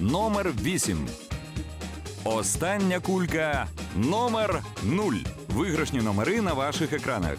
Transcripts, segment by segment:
Номер 8. Остання кулька номер 0. Виграшні номери на ваших екранах.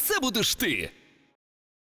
це будеш ти.